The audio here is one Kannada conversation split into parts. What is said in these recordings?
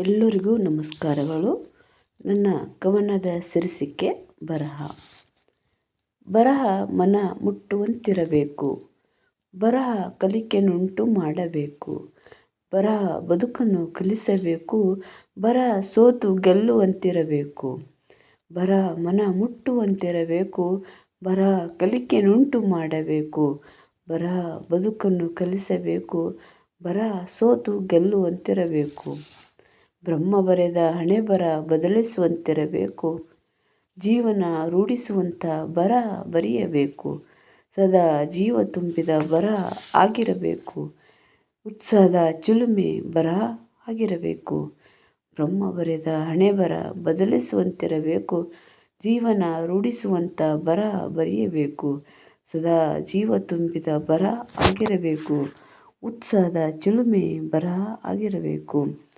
ಎಲ್ಲರಿಗೂ ನಮಸ್ಕಾರಗಳು. ನನ್ನ ಕವನದ ಸಿರಿಸಿಕೆ ಬರಹ. ಬರಹ ಮನ ಮುಟ್ಟುವಂತಿರಬೇಕು. ಬರಹ ಕಲಿಕೆಯನ್ನುಂಟು ಮಾಡಬೇಕು. ಬರಹ ಬದುಕನ್ನು ಕಲಿಸಬೇಕು. ಬರಹ ಸೋತು ಗೆಲ್ಲುವಂತಿರಬೇಕು. ಬರಹ ಮನ ಮುಟ್ಟುವಂತಿರಬೇಕು. ಬರಹ ಕಲಿಕೆಯನ್ನುಂಟು ಮಾಡಬೇಕು. ಬರಹ ಬದುಕನ್ನು ಕಲಿಸಬೇಕು. ಬರಹ ಸೋತು ಗೆಲ್ಲುವಂತಿರಬೇಕು. ಬ್ರಹ್ಮ ಬರೆದ ಹಣೆಬರ ಬದಲಿಸುವಂತಿರಬೇಕು. ಜೀವನ ರೂಢಿಸುವಂಥ ಬರ ಬರೆಯಬೇಕು. ಸದಾ ಜೀವ ತುಂಬಿದ ಬರ ಆಗಿರಬೇಕು. ಉತ್ಸಾಹದ ಚಿಲುಮೆ ಬರ ಆಗಿರಬೇಕು. ಬ್ರಹ್ಮ ಬರೆದ ಹಣೆಬರ ಬದಲಿಸುವಂತಿರಬೇಕು. ಜೀವನ ರೂಢಿಸುವಂಥ ಬರ ಬರೆಯಬೇಕು. ಸದಾ ಜೀವ ತುಂಬಿದ ಬರ ಆಗಿರಬೇಕು. ಉತ್ಸಾಹದ ಚಿಲುಮೆ ಬರ ಆಗಿರಬೇಕು.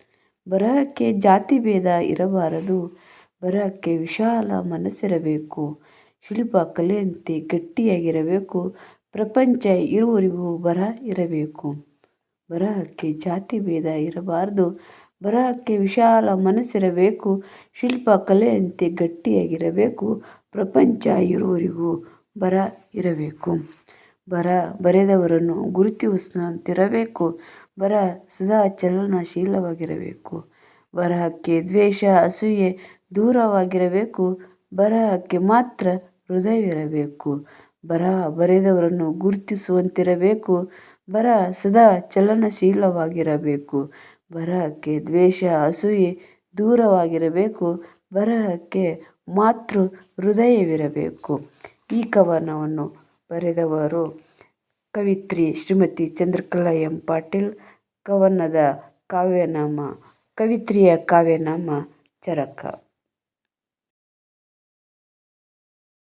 ಬರಹಕ್ಕೆ ಜಾತಿ ಭೇದ ಇರಬಾರದು. ಬರಹಕ್ಕೆ ವಿಶಾಲ ಮನಸ್ಸಿರಬೇಕು. ಶಿಲ್ಪ ಕಲೆಯಂತೆ ಗಟ್ಟಿಯಾಗಿರಬೇಕು. ಪ್ರಪಂಚ ಇರುವರಿಗೂ ಬರ ಇರಬೇಕು. ಬರಹಕ್ಕೆ ಜಾತಿ ಭೇದ ಇರಬಾರದು. ಬರಹಕ್ಕೆ ವಿಶಾಲ ಮನಸ್ಸಿರಬೇಕು. ಶಿಲ್ಪ ಕಲೆಯಂತೆ ಗಟ್ಟಿಯಾಗಿರಬೇಕು. ಪ್ರಪಂಚ ಇರುವರಿಗೂ ಬರ ಇರಬೇಕು. ಬರ ಬರೆದವರನ್ನು ಗುರುತಿಸುವಂತಿರಬೇಕು ಬರಹ ಸದಾ ಚಲನಶೀಲವಾಗಿರಬೇಕು. ಬರಹಕ್ಕೆ ದ್ವೇಷ, ಅಸೂಯೆ ದೂರವಾಗಿರಬೇಕು. ಬರಹಕ್ಕೆ ಮಾತ್ರ ಹೃದಯವಿರಬೇಕು. ಬರಹ ಬರೆದವರನ್ನು ಗುರುತಿಸುವಂತಿರಬೇಕು. ಬರ ಸದಾ ಚಲನಶೀಲವಾಗಿರಬೇಕು. ಬರಹಕ್ಕೆ ದ್ವೇಷ, ಅಸೂಯೆ ದೂರವಾಗಿರಬೇಕು. ಬರಹಕ್ಕೆ ಮಾತೃ ಹೃದಯವಿರಬೇಕು. ಈ ಕವನವನ್ನು ಬರೆದವರು ಕವಯಿತ್ರಿ ಶ್ರೀಮತಿ ಚಂದ್ರಕಲಾ ಎಂ ಪಾಟೀಲ್ ಕವನದ ಕಾವ್ಯನಾಮ ಕವಿತ್ರಿಯ ಕಾವ್ಯನಾಮ ಚರಕ.